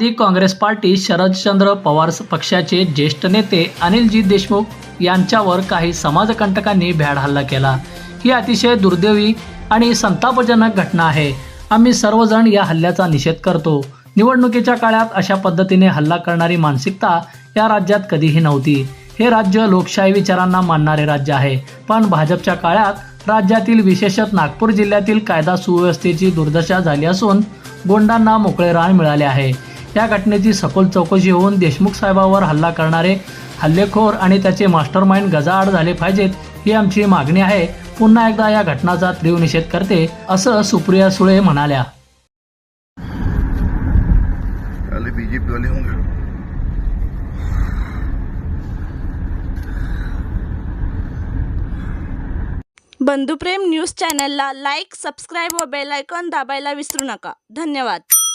The Congress party Sharadchandra Pawar पक्षाचे ज्येष्ठ नेते अनिलजी देशमुख यांच्यावर काही समाजकंटकांनी भ्याड हल्ला केला. ही अतिशय दुर्दैवी आणि संतापजनक घटना आहे. आम्ही सर्वजण या हल्ल्याचा निषेध करतो. निवडणुकीच्या काळात अशा पद्धतीने हल्ला करणारी मानसिकता या राज्यात कधीही नव्हती. हे राज्य लोकशाही विचारांना मानणारे राज्य आहे. पण भाजपच्या काळात राज्यातील विशेषत नागपूर जिल्ह्यातील कायदा सुव्यवस्थेची दुर्दशा झाली असून गोंडांना मोकळे रान मिळाले आहे. या घटनेची सखोल चौकशी होऊन देशमुख साहेबावर हल्ला करणारे हल्लेखोर आणि त्याचे मास्टरमाइंड गजाआड झाले पाहिजेत ही आमची मागणी आहे. पुन्हा एकदा या घटनाचा तीव्र निषेध करते असं सुप्रिया सुळे म्हणाल्या. बंधुप्रेम न्यूज चॅनलला लाईक सबस्क्राईब व बेल आयकॉन दाबायला विसरू नका. धन्यवाद.